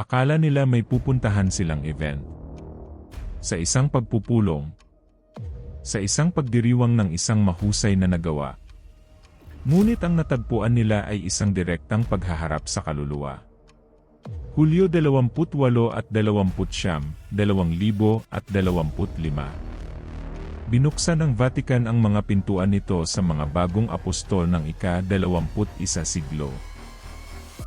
Akala nila may pupuntahan silang event. Sa isang pagpupulong, sa isang pagdiriwang ng isang mahusay na nagawa. Ngunit ang natagpuan nila ay isang direktang paghaharap sa kaluluwa. Hulyo 28 at 29, 2025 Binuksan ng Vatican ang mga pintuan nito sa mga bagong apostol ng ika-21 siglo.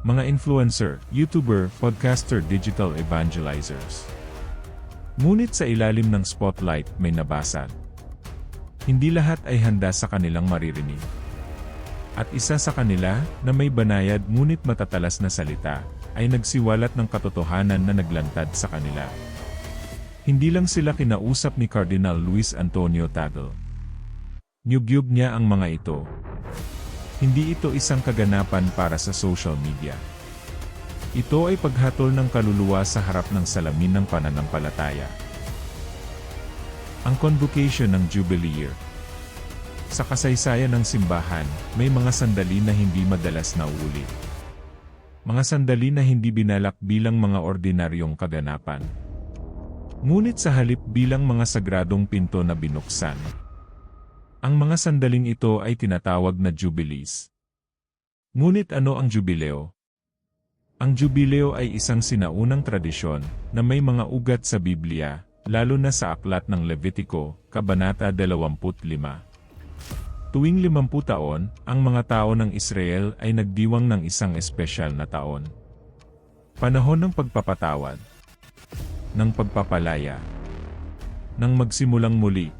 Mga influencer, YouTuber, podcaster, digital evangelizers. Ngunit sa ilalim ng spotlight may nabasag. Hindi lahat ay handa sa kanilang maririnig. At isa sa kanila, na may banayad ngunit matatalas na salita, ay nagsiwalat ng katotohanan na naglantad sa kanila. Hindi lang sila kinausap ni Cardinal Luis Antonio Tagle. Nyugyug niya ang mga ito. Hindi ito isang kaganapan para sa social media. Ito ay paghatol ng kaluluwa sa harap ng salamin ng pananampalataya. Ang convocation ng Jubilee Year. Sa kasaysayan ng simbahan, may mga sandali na hindi madalas nauulit. Mga sandali na hindi binalak bilang mga ordinaryong kaganapan. Ngunit sa halip bilang mga sagradong pinto na binuksan. Ang mga sandaling ito ay tinatawag na jubilees. Ngunit ano ang jubileo? Ang jubileo ay isang sinaunang tradisyon na may mga ugat sa Biblia, lalo na sa aklat ng Levitiko, Kabanata 25. Tuwing 50 taon, ang mga tao ng Israel ay nagdiwang ng isang espesyal na taon. Panahon ng pagpapatawad, ng pagpapalaya, ng magsimulang muli.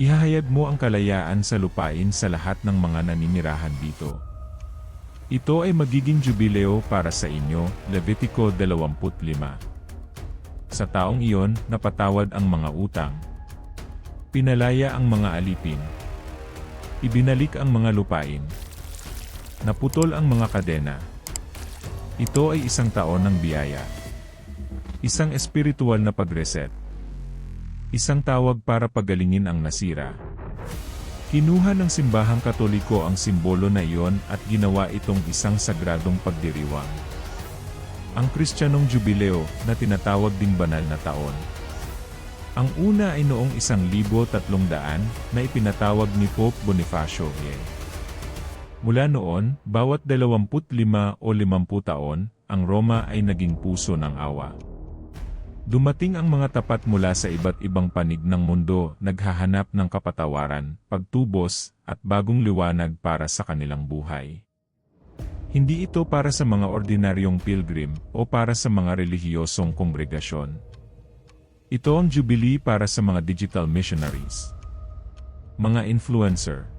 Ihahayag mo ang kalayaan sa lupain sa lahat ng mga naninirahan dito. Ito ay magiging jubileo para sa inyo, Levitiko 25. Sa taong iyon, napatawad ang mga utang. Pinalaya ang mga alipin. Ibinalik ang mga lupain. Naputol ang mga kadena. Ito ay isang taon ng biyaya. Isang espiritual na pag-reset. Isang tawag para pagalingin ang nasira. Kinuha ng simbahang katoliko ang simbolo na iyon at ginawa itong isang sagradong pagdiriwang. Ang Kristyanong Jubileo na tinatawag ding banal na taon. Ang una ay noong 1300 na ipinatawag ni Pope Bonifacio VIII. Mula noon, bawat 25 o 50 taon, ang Roma ay naging puso ng awa. Dumating ang mga tapat mula sa iba't ibang panig ng mundo, naghahanap ng kapatawaran, pagtubos, at bagong liwanag para sa kanilang buhay. Hindi ito para sa mga ordinaryong pilgrim o para sa mga relihiyosong kongregasyon. Ito ang jubilee para sa mga digital missionaries, mga influencer,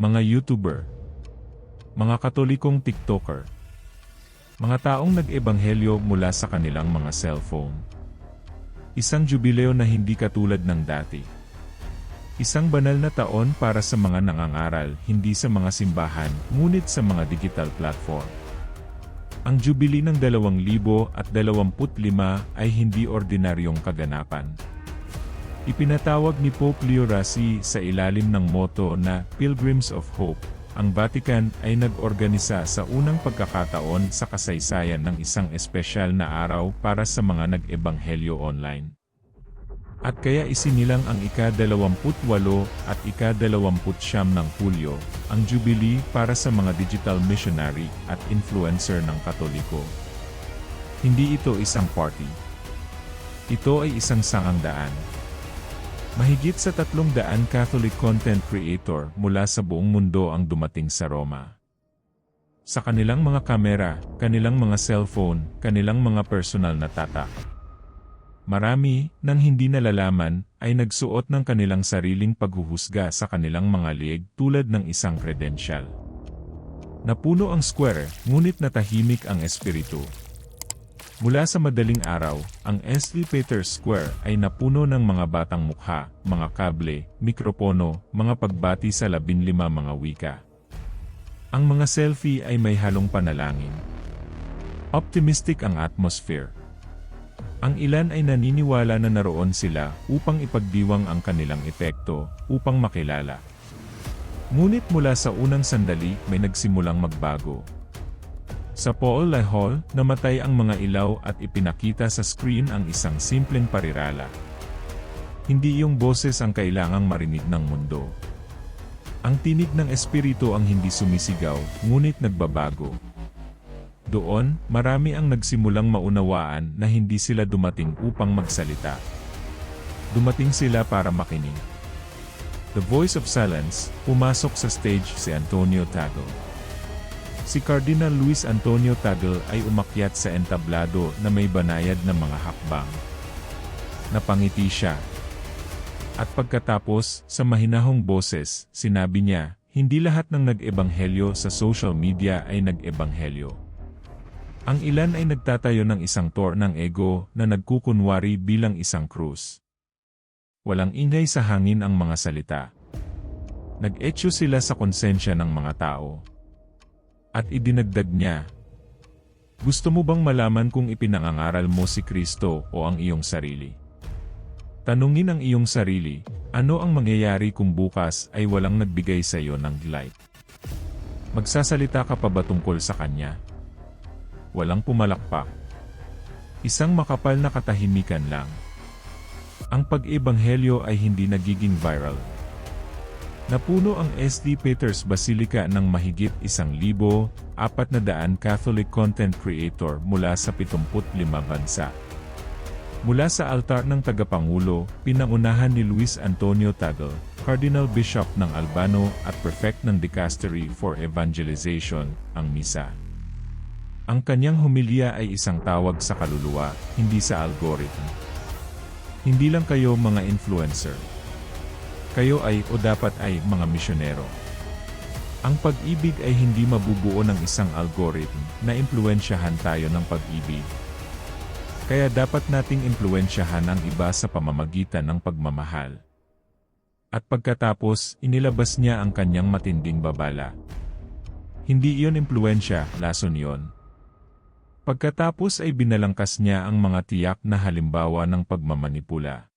mga YouTuber, mga katolikong TikToker, mga taong nag-ebanghelyo mula sa kanilang mga cellphone. Isang jubileo na hindi katulad ng dati. Isang banal na taon para sa mga nangangaral, hindi sa mga simbahan, ngunit sa mga digital platform. Ang Jubilee ng 2025 ay hindi ordinaryong kaganapan. Ipinatawag ni Pope Leo Rassi sa ilalim ng motto na Pilgrims of Hope. Ang Vatican ay nag-organisa sa unang pagkakataon sa kasaysayan ng isang espesyal na araw para sa mga nag-ebanghelyo online. At kaya isinilang ang ika-28 at ika-29 ng Hulyo, ang Jubilee para sa mga digital missionary at influencer ng Katoliko. Hindi ito isang party. Ito ay isang sangangdaan. Mahigit sa 300 Catholic content creator mula sa buong mundo ang dumating sa Roma. Sa kanilang mga kamera, kanilang mga cellphone, kanilang mga personal na tatak. Marami, nang hindi nalalaman, ay nagsuot ng kanilang sariling paghuhusga sa kanilang mga lieg tulad ng isang credential. Napuno ang square, ngunit natahimik ang espiritu. Mula sa madaling araw, ang St. Peter's Square ay napuno ng mga batang mukha, mga kable, mikropono, mga pagbati sa labinlima mga wika. Ang mga selfie ay may halong panalangin. Optimistic ang atmosphere. Ang ilan ay naniniwala na naroon sila upang ipagdiwang ang kanilang epekto, upang makilala. Ngunit mula sa unang sandali may nagsimulang magbago. Sa Paul Hall, namatay ang mga ilaw at ipinakita sa screen ang isang simpleng parirala. Hindi yung boses ang kailangang marinig ng mundo. Ang tinig ng espiritu ang hindi sumisigaw, ngunit nagbabago. Doon, marami ang nagsimulang maunawaan na hindi sila dumating upang magsalita. Dumating sila para makinig. The Voice of Silence, pumasok sa stage si Antonio Tagle. Si Cardinal Luis Antonio Tagle ay umakyat sa entablado na may banayad na mga hakbang. Napangiti siya. At pagkatapos, sa mahinahong boses, sinabi niya, hindi lahat ng nag-ebanghelyo sa social media ay nag-ebanghelyo. Ang ilan ay nagtatayo ng isang tor ng ego na nagkukunwari bilang isang krus. Walang ingay sa hangin ang mga salita. Nag-etyo sila sa konsensya ng mga tao. At idinagdag niya, Gusto mo bang malaman kung ipinangangaral mo si Kristo o ang iyong sarili? Tanungin ang iyong sarili, ano ang mangyayari kung bukas ay walang nagbigay sa iyo ng light? Magsasalita ka pa ba tungkol sa Kanya? Walang pumalakpak. Isang makapal na katahimikan lang. Ang pag-ebanghelyo ay hindi nagiging viral. Napuno ang SD Peters Basilica ng mahigit isang libo, apat na daan Catholic content creator mula sa 75 bansa. Mula sa altar ng tagapangulo, pinangunahan ni Luis Antonio Tagle, Cardinal Bishop ng Albano at Prefect ng Dicastery for Evangelization, ang misa. Ang kanyang humilya ay isang tawag sa kaluluwa, hindi sa algorithm. Hindi lang kayo mga influencer. Kayo ay o dapat ay mga misyonero. Ang pag-ibig ay hindi mabubuo ng isang algorithm na impluensyahan tayo ng pag-ibig. Kaya dapat nating impluensyahan ang iba sa pamamagitan ng pagmamahal. At pagkatapos, inilabas niya ang kanyang matinding babala. Hindi iyon impluensya, lason iyon. Pagkatapos ay binalangkas niya ang mga tiyak na halimbawa ng pagmamanipula.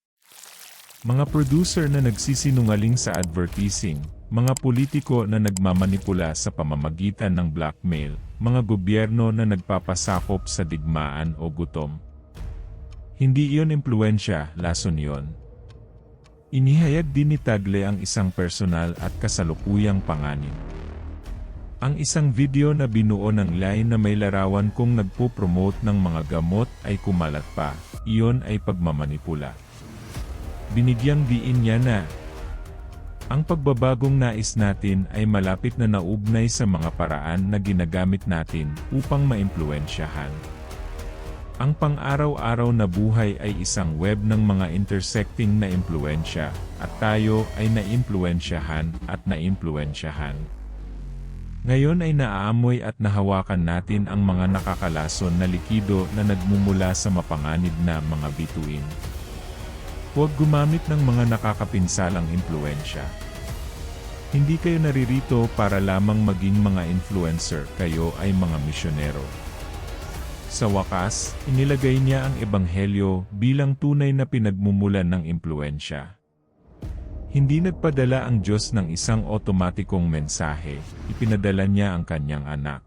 Mga producer na nagsisinungaling sa advertising, mga politiko na nagmamanipula sa pamamagitan ng blackmail, mga gobyerno na nagpapasakop sa digmaan o gutom. Hindi iyon impluensya, lason iyon. Inihayag din ni Tagle ang isang personal at kasalukuyang panganib. Ang isang video na binuo ng line na may larawan kung nagpo-promote ng mga gamot ay kumalat pa, iyon ay pagmamanipula. Binigyang diin niya na, ang pagbabagong nais natin ay malapit na naugnay sa mga paraan na ginagamit natin upang maimpluensyahan. Ang pang-araw-araw na buhay ay isang web ng mga intersecting na impluensya, at tayo ay naimpluensyahan at naimpluensyahan. Ngayon ay naaamoy at nahawakan natin ang mga nakakalason na likido na nagmumula sa mapanganib na mga bituin. Huwag gumamit ng mga nakakapinsalang impluensya. Hindi kayo naririto para lamang maging mga influencer, kayo ay mga misyonero. Sa wakas, inilagay niya ang ebanghelyo bilang tunay na pinagmumulan ng impluensya. Hindi nagpadala ang Diyos ng isang otomatikong mensahe, ipinadala niya ang kanyang anak.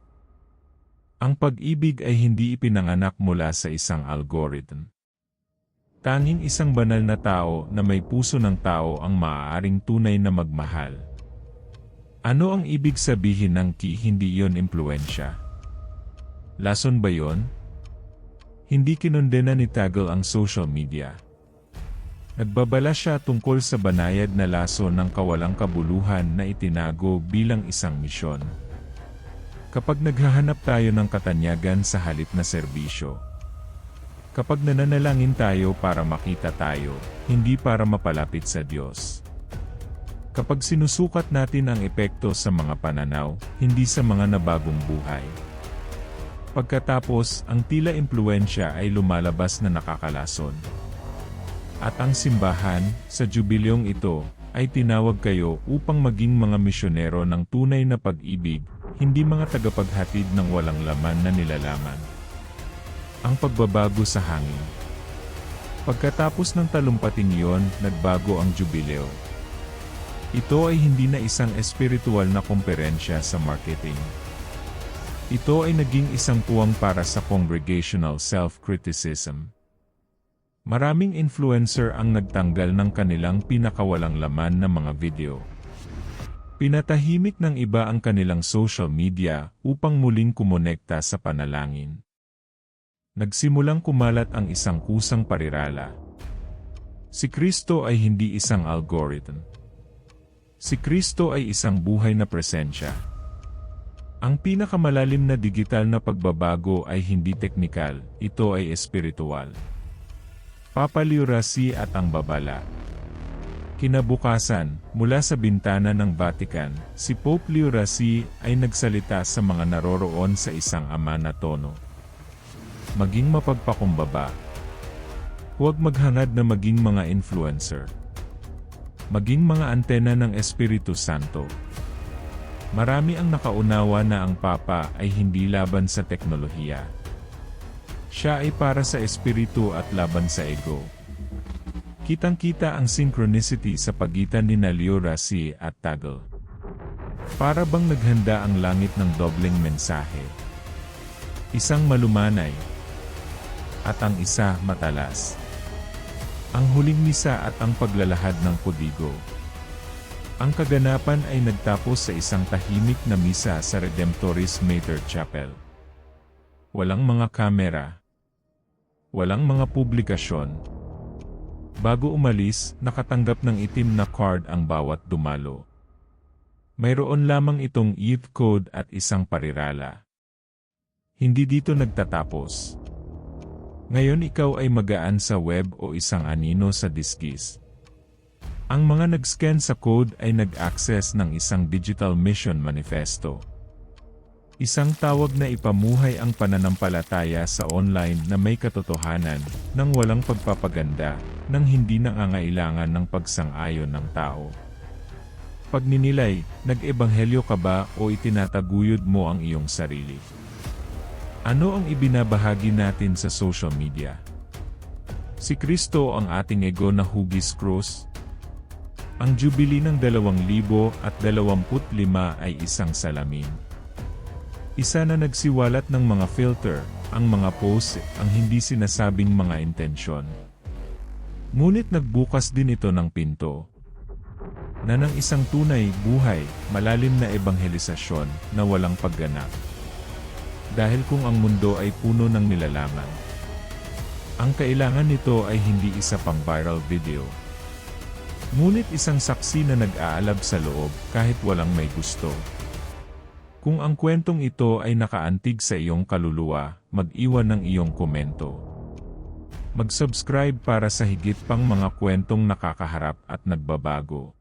Ang pag-ibig ay hindi ipinanganak mula sa isang algorithm. Tanging isang banal na tao na may puso ng tao ang maaaring tunay na magmahal. Ano ang ibig sabihin ng ki hindi yon impluensya? Lason ba yon? Hindi kinondena ni Tagle ang social media. Nagbabala siya tungkol sa banayad na laso ng kawalang kabuluhan na itinago bilang isang misyon. Kapag naghahanap tayo ng katanyagan sa halip na serbisyo. Kapag nananalangin tayo para makita tayo, hindi para mapalapit sa Diyos. Kapag sinusukat natin ang epekto sa mga pananaw, hindi sa mga nabagong buhay. Pagkatapos, ang tila impluensya ay lumalabas na nakakalason. At ang simbahan, sa jubilyong ito, ay tinawag kayo upang maging mga misyonero ng tunay na pag-ibig, hindi mga tagapaghatid ng walang laman na nilalaman. Ang pagbabago sa hangin. Pagkatapos ng talumpating iyon, nagbago ang jubileo. Ito ay hindi na isang espiritual na komperensya sa marketing. Ito ay naging isang puwang para sa congregational self-criticism. Maraming influencer ang nagtanggal ng kanilang pinakawalang laman na mga video. Pinatahimik ng iba ang kanilang social media upang muling kumonekta sa panalangin. Nagsimulang kumalat ang isang kusang parirala. Si Kristo ay hindi isang algorithm. Si Kristo ay isang buhay na presensya. Ang pinakamalalim na digital na pagbabago ay hindi teknikal, ito ay espiritual. Papa Leo Rasi at ang babala. Kinabukasan, mula sa bintana ng Vatican, si Pope Leo Rasi ay nagsalita sa mga naroroon sa isang ama na tono. Maging mapagpakumbaba. Huwag maghangad na maging mga influencer. Maging mga antena ng Espiritu Santo. Marami ang nakaunawa na ang Papa ay hindi laban sa teknolohiya. Siya ay para sa espiritu at laban sa ego. Kitang-kita ang synchronicity sa pagitan ni Leo Rasi at Tagal. Para bang naghanda ang langit ng dobleng mensahe. Isang malumanay. At ang isa matalas. Ang huling misa at ang paglalahad ng kodigo. Ang kaganapan ay nagtapos sa isang tahimik na misa sa Redemptoris Mater Chapel. Walang mga kamera, Walang mga publikasyon. Bago umalis, nakatanggap ng itim na card ang bawat dumalo. Mayroon lamang itong youth code at isang parirala. Hindi dito nagtatapos. Ngayon ikaw ay magaan sa web o isang anino sa diskis. Ang mga nag-scan sa code ay nag-access ng isang digital mission manifesto. Isang tawag na ipamuhay ang pananampalataya sa online na may katotohanan, nang walang pagpapaganda, nang hindi nangangailangan ng pagsang-ayon ng tao. Pagninilay, nag-ebanghelyo ka ba o itinataguyod mo ang iyong sarili? Ano ang ibinabahagi natin sa social media? Si Kristo ang ating ego na hugis cross? Ang Jubilee ng 2025 ay isang salamin. Isa na nagsiwalat ng mga filter, ang mga post, ang hindi sinasabing mga intensyon. Ngunit nagbukas din ito ng pinto. Na ng isang tunay, buhay, malalim na ebanghelisasyon na walang pagganap. Dahil kung ang mundo ay puno ng nilalaman, ang kailangan nito ay hindi isa pang viral video. Ngunit isang saksi na nag-aalab sa loob kahit walang may gusto. Kung ang kwentong ito ay nakaantig sa iyong kaluluwa, mag-iwan ng iyong komento. Mag-subscribe para sa higit pang mga kwentong nakakaharap at nagbabago.